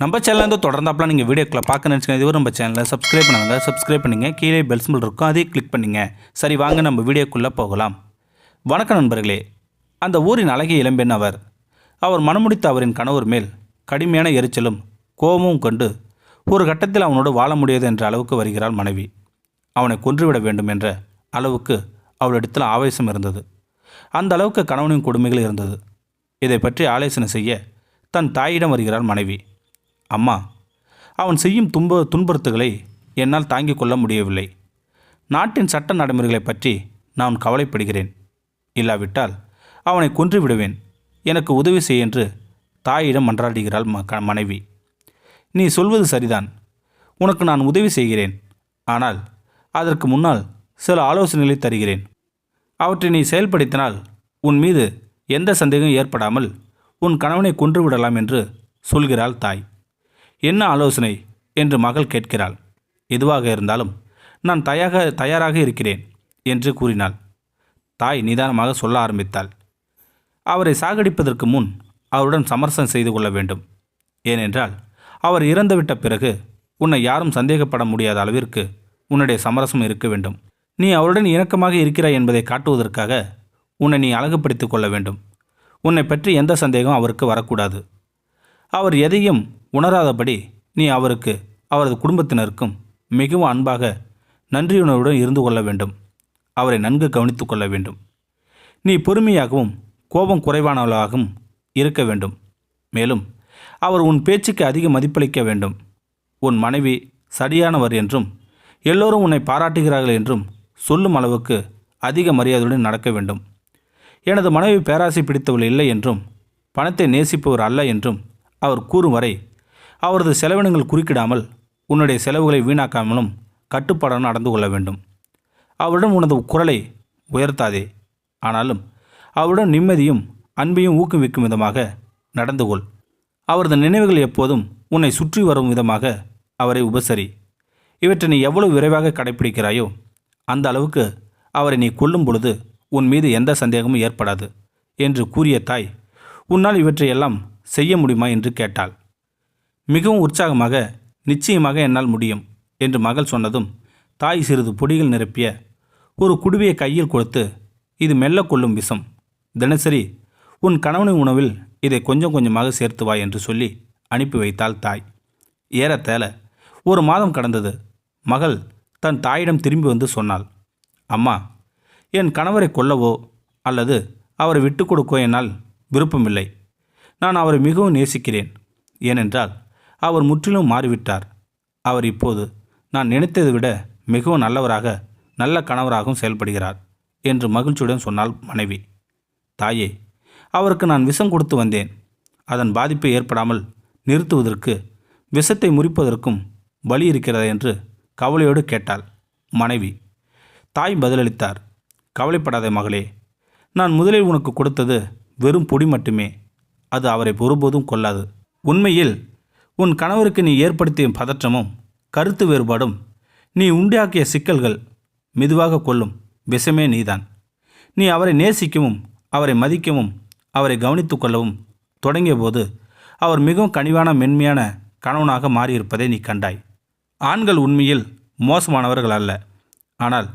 நம்ம சேனலில் வந்து தொடர்ந்தாப்பில் நீங்கள் வீடியோக்களை பார்க்க நினச்சிங்க இதுவரை நம்ம சேனலில் சப்ஸ்கிரைப் பண்ணுங்க சப்ஸ்கிரைப் பண்ணுங்க. கீழே பெல் சிம்பிள் இருக்கும். அதையும் கிளிக் பண்ணுங்க. சரி வாங்க நம்ம வீடியோக்குள்ளே போகலாம். வணக்கம் நண்பர்களே. அந்த ஊரின் அழகிய இளம்பெண் அவர். அவர் மனமுடித்த அவரின் கணவர் மேல் கடுமையான எரிச்சலும் கோபமும் கொண்டு ஒரு கட்டத்தில் அவனோடு வாழ முடியாது என்ற அளவுக்கு வருகிறாள் மனைவி. அவனை கொன்றுவிட வேண்டும் என்ற அளவுக்கு அவளிடத்தில் ஆவேசம் இருந்தது. அந்த அளவுக்கு கணவனின் கொடுமைகள் இருந்தது. இதை பற்றி ஆலோசனை செய்ய தன் தாயிடம் வருகிறாள் மனைவி. அம்மா அவன் செய்யும் துன்ப துன்புறுத்துகளை என்னால் தாங்கிக் கொள்ள முடியவில்லை. நாட்டின் சட்ட நடைமுறைகளை பற்றி நான் கவலைப்படுகிறேன். இல்லாவிட்டால் அவனை கொன்று விடுவேன். எனக்கு உதவி செய் என்று தாயிடம் மன்றாடுகிறாள் ம மனைவி. நீ சொல்வது சரிதான். உனக்கு நான் உதவி செய்கிறேன். ஆனால் அதற்கு முன்னால் சில ஆலோசனைகளை தருகிறேன். அவற்றை நீ செயல்படுத்தினால் உன் மீது எந்த சந்தேகம் ஏற்படாமல் உன் கணவனை கொன்று விடலாம் என்று சொல்கிறாள் தாய். என்ன ஆலோசனை? என்று மகள் கேட்கிறாள். எதுவாக இருந்தாலும் நான் தயாக தயாராக இருக்கிறேன் என்று கூறினாள். தாய் நிதானமாக சொல்ல ஆரம்பித்தாள். அவரை சாகடிப்பதற்கு முன் அவருடன் சமரசம் செய்து கொள்ள வேண்டும். ஏனென்றால் அவர் இறந்துவிட்ட பிறகு உன்னை யாரும் சந்தேகப்பட முடியாத அளவிற்கு உன்னுடைய சமரசம் இருக்க வேண்டும். நீ அவருடன் இணக்கமாக இருக்கிறாய் என்பதை காட்டுவதற்காக உன்னை நீ அழகுபடுத்திக் கொள்ள வேண்டும். உன்னை பற்றி எந்த சந்தேகம் அவருக்கு வரக்கூடாது. அவர் எதையும் உணராதபடி நீ அவருக்கு அவரது குடும்பத்தினருக்கும் மிகவும் அன்பாக நன்றியுணர்வுடன் இருந்து கொள்ள வேண்டும். அவரை நன்கு கவனித்து கொள்ள வேண்டும். நீ பொறுமையாகவும் கோபம் குறைவானவளாகவும் இருக்க வேண்டும். மேலும் அவர் உன் பேச்சுக்கு அதிக மதிப்பளிக்க வேண்டும். உன் மனைவி சரியானவர் என்றும் எல்லோரும் உன்னை பாராட்டுகிறார்கள் என்றும் சொல்லும் அளவுக்கு அதிக மரியாதையுடன் நடக்க வேண்டும். எனது மனைவி பேராசை பிடித்தவள் இல்லை என்றும் பணத்தை நேசிப்பவர் அல்ல என்றும் அவர் கூறும் வரை அவரது செலவினங்கள் குறுக்கிடாமல் உன்னுடைய செலவுகளை வீணாக்காமலும் கட்டுப்பாடாக நடந்து கொள்ள வேண்டும். அவரிடம் உனது குரலை உயர்த்தாதே. ஆனாலும் அவருடன் நிம்மதியும் அன்பையும் ஊக்குவிக்கும் விதமாக நடந்து கொள். அவரது நினைவுகள் எப்போதும் உன்னை சுற்றி வரும் விதமாக அவரை உபசரி. இவற்றை நீ எவ்வளவு விரைவாக கடைப்பிடிக்கிறாயோ அந்த அளவுக்கு அவரை நீ கொல்லும் பொழுது உன் மீது எந்த சந்தேகமும் ஏற்படாது என்று கூறிய தாய் உன்னால் இவற்றையெல்லாம் செய்ய முடியுமா என்று கேட்டாள். மிகவும் உற்சாகமாக நிச்சயமாக என்னால் முடியும் என்று மகள் சொன்னதும் தாய் சிறிது பொடிகள் நிரப்பிய ஒரு குடுவையை கையில் கொடுத்து இது மெல்ல கொள்ளும் விஷம். தினசரி உன் கணவனின் உணவில் இதை கொஞ்சம் கொஞ்சமாக சேர்த்து வா என்று சொல்லி அனுப்பி வைத்தாள் தாய். ஏறத்தேல ஒரு மாதம் கடந்தது. மகள் தன் தாயிடம் திரும்பி வந்து சொன்னாள் அம்மா என் கணவரை கொல்லவோ அல்லது அவரை விட்டு கொடுக்கோ என்னால் விருப்பமில்லை. நான் அவரை மிகவும் நேசிக்கிறேன். ஏனென்றால் அவர் முற்றிலும் மாறிவிட்டார். அவர் இப்போது நான் நினைத்ததை விட மிகவும் நல்லவராக நல்ல கணவராகவும் செயல்படுகிறார் என்று மகிழ்ச்சியுடன் சொன்னாள் மனைவி. தாயே அவருக்கு நான் விஷம் கொடுத்து வந்தேன். அதன் பாதிப்பு ஏற்படாமல் நிறுத்துவதற்கு விஷத்தை முறிப்பதற்கும் வழி இருக்கிறதா? என்று கவலையோடு கேட்டாள் மனைவி. தாய் பதிலளித்தார் கவலைப்படாதே மகளே நான் முதலில் உனக்கு கொடுத்தது வெறும் பொடி மட்டுமே. அது அவரை ஒருபோதும் கொல்லாது. உண்மையில் உன் கணவருக்கு நீ ஏற்படுத்திய பதற்றமும் கருத்து வேறுபாடும் நீ உண்டாக்கிய சிக்கல்கள் மெதுவாக கொள்ளும். விஷமே நீதான். நீ அவரை நேசிக்கவும் அவரை மதிக்கவும் அவரை கவனித்து கொள்ளவும் தொடங்கியபோது அவர் மிகவும் கனிவான மென்மையான கணவனாக மாறியிருப்பதை நீ கண்டாய். ஆண்கள் உண்மையில் மோசமானவர்கள் அல்ல. ஆனால்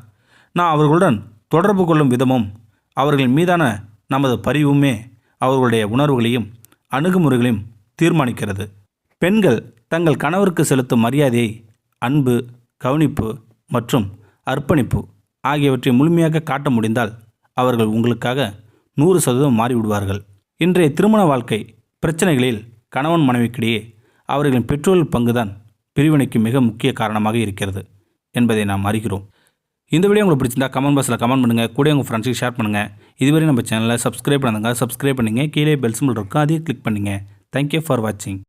நான் அவர்களுடன் தொடர்பு கொள்ளும் விதமும் அவர்கள் மீதான நமது பரிவுமே அவர்களுடைய உணர்வுகளையும் அணுகுமுறைகளையும் தீர்மானிக்கிறது. பெண்கள் தங்கள் கணவருக்கு செலுத்தும் மரியாதை அன்பு கவனிப்பு மற்றும் அர்ப்பணிப்பு ஆகியவற்றை முழுமையாக காட்ட முடிந்தால் அவர்கள் உங்களுக்காக நூறு சதவீதம் மாறிவிடுவார்கள். இன்றைய திருமண வாழ்க்கை பிரச்சனைகளில் கணவன் மனைவிக்கிடையே அவர்களின் பெற்றோர்கள் பங்குதான் பிரிவினைக்கு மிக முக்கிய காரணமாக இருக்கிறது என்பதை நாம் அறிகிறோம். இந்த வீடியோ உங்களுக்கு பிடிச்சிருந்தா கமெண்ட் பாக்ஸில் கமெண்ட் பண்ணுங்கள் கூட உங்கள் ஃப்ரெண்ட்ஸுக்கு ஷேர் பண்ணுங்கள் இதுவரை நம்ம சேனலை சப்ஸ்கிரைப் பண்ணுங்கள் சப்ஸ்கிரைப் பண்ணுங்கள் கீழே பெல் சிம்பிள் இருக்கும். அதையும் கிளிக் பண்ணுங்கள் தேங்க்யூ ஃபார் வாட்சிங்